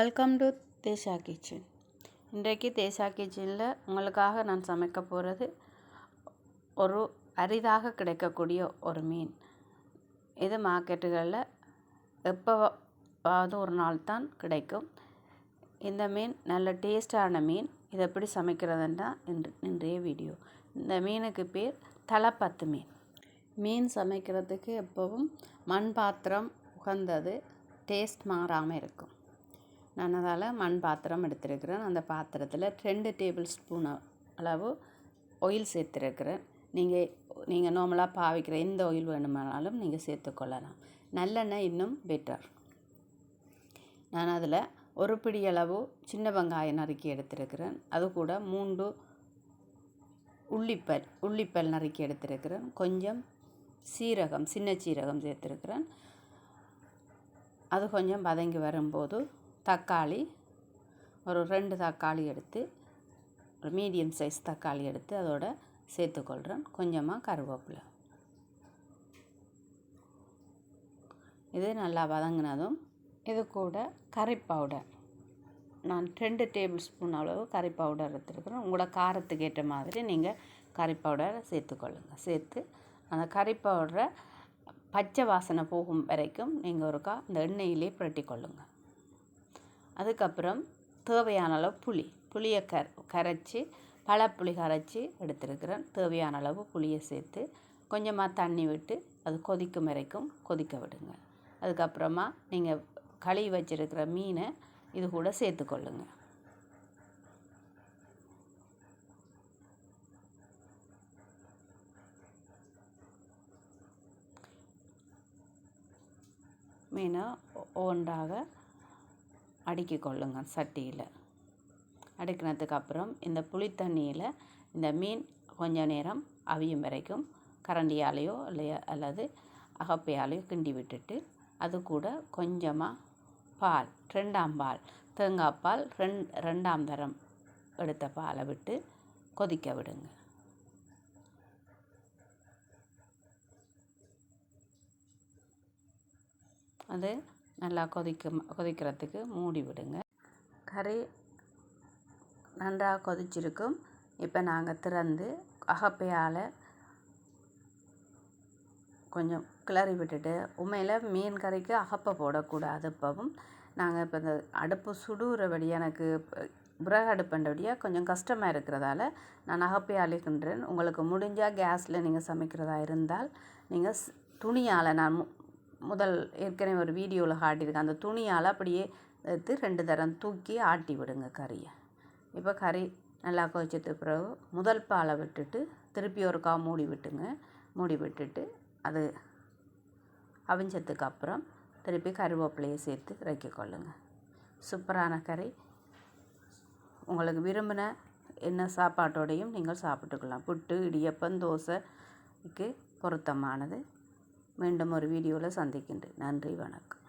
Welcome to தேஷா kitchen இன்றைக்கு தேஷா கிச்சனில் உங்களுக்காக நான் சமைக்க போகிறது ஒரு அரிதாக கிடைக்கக்கூடிய ஒரு மீன். இது மார்க்கெட்டுகளில் எப்போவாவது ஒரு நாள் தான் கிடைக்கும். இந்த மீன் நல்ல டேஸ்டான மீன். இதை எப்படி சமைக்கிறதுன்னா இன்று இன்றைய வீடியோ இந்த மீனுக்கு பேர் தலைப்பத்து மீன். மீன் சமைக்கிறதுக்கு எப்போவும் மண் பாத்திரம் உகந்தது டேஸ்ட் மாறாமல் இருக்கும். நான் அதால் மண் பாத்திரம் எடுத்திருக்கிறேன். அந்த பாத்திரத்தில் ரெண்டு டேபிள் ஸ்பூன் அளவு ஆயில் சேர்த்துருக்கிறேன். நீங்கள் நீங்கள் நார்மலாக பாவிக்கிற எந்த ஆயில் வேணுமானாலும் நீங்கள் சேர்த்துக்கொள்ளலாம் நல்லெண்ணெய் இன்னும் பெட்டர் நான் அதில் ஒரு பிடி அளவு சின்ன வெங்காயம் நறுக்கி எடுத்திருக்கிறேன். அது கூட மூன்று உள்ளிப்பல் உள்ளிப்பல் நறுக்கி எடுத்திருக்கிறேன். கொஞ்சம் சீரகம் சின்ன சீரகம் சேர்த்துருக்கிறேன். அது கொஞ்சம் வதங்கி வரும்போது தக்காளி ஒரு ரெண்டு தக்காளி எடுத்து ஒரு மீடியம் சைஸ் தக்காளி எடுத்து அதோட சேர்த்துக்கொள்கிறேன் கொஞ்சமாக கருவேப்பிலை. இது நல்லா வதங்கினதும் இது கூட கறி பவுடர் நான் ரெண்டு டேபிள் ஸ்பூன் அளவு கறி பவுடர் எடுத்துருக்குறேன். உங்களோட காரத்துக்கு ஏற்ற மாதிரி நீங்கள் கறி பவுடரை சேர்த்துக்கொள்ளுங்கள் சேர்த்து அந்த கறி பவுடரை பச்சை வாசனை போகும் வரைக்கும் நீங்கள் ஒருக்கா இந்த எண்ணெயிலே புரட்டி கொள்ளுங்கள் அதுக்கப்புறம் தேவையான அளவு புளி புளியை கர கரைச்சி பழப்புளி கரைச்சி எடுத்துருக்கிறேன். தேவையான அளவு புளியை சேர்த்து கொஞ்சமாக தண்ணி விட்டு அது கொதிக்கும் வரைக்கும் கொதிக்க விடுங்க. அதுக்கப்புறமா நீங்கள் கழுவி வச்சுருக்கிற மீனை இது கூட சேர்த்துக்கொள்ளுங்க. மீனை ஒன்றாக அடுக்கி கொள்ளுங்க சட்டியில். அடுக்கினதுக்கு அப்புறம் இந்த புளி தண்ணியில் இந்த மீன் கொஞ்ச நேரம் அவியும் வரைக்கும் கரண்டியாலேயோ இல்லையா அல்லது அகப்பையாலேயோ கிண்டி விட்டுட்டு அது கூட கொஞ்சமாக பால் ரெண்டாம் பால் தேங்காய் பால் ரெண் ரெண்டாம் தரம் எடுத்த பாலை விட்டு கொதிக்க விடுங்க. அது நல்லா கொதிக்க கொதிக்கிறதுக்கு மூடி விடுங்க. கறி நன்றாக கொதிச்சிருக்கும். இப்போ நாங்கள் திறந்து அகப்பையால் கொஞ்சம் கிளறி விட்டுட்டு உண்மையில் மீன் கறிக்கு அகப்பை போடக்கூடாது இப்போவும். நாங்கள் இப்போ இந்த அடுப்பு சுடுறபடி எனக்கு விறகு அடுப்புன்றபடியாக கொஞ்சம் கஷ்டமாக இருக்கிறதால நான் அகப்பையாலே கிண்டுறேன். உங்களுக்கு முடிஞ்சால் கேஸில் நீங்கள் சமைக்கிறதா இருந்தால் நீங்கள் துணியால் நான் முதல் ஏற்கனவே ஒரு வீடியோவில் காட்டியிருக்கேன். அந்த துணியால் அப்படியே எடுத்து ரெண்டு தரம் தூக்கி ஆட்டி விடுங்க கறியை. இப்போ கறி நல்லா கொதிச்சது பிறகு முதல் பாலை விட்டுட்டு திருப்பி ஒருக்கா மூடி விட்டுங்க. மூடி விட்டுட்டு அது அவிஞ்சதுக்கு அப்புறம் திருப்பி கருவேப்பிலையை சேர்த்து இறக்கி கொள்ளுங்கள் சூப்பரான கறி. உங்களுக்கு விரும்பின என்ன சாப்பாட்டோடையும் நீங்கள் சாப்பிட்டுக்கலாம். புட்டு இடியப்பம் தோசைக்கு பொருத்தமானது. மீண்டும் ஒரு வீடியோவில் சந்திக்கின்றேன். நன்றி வணக்கம்.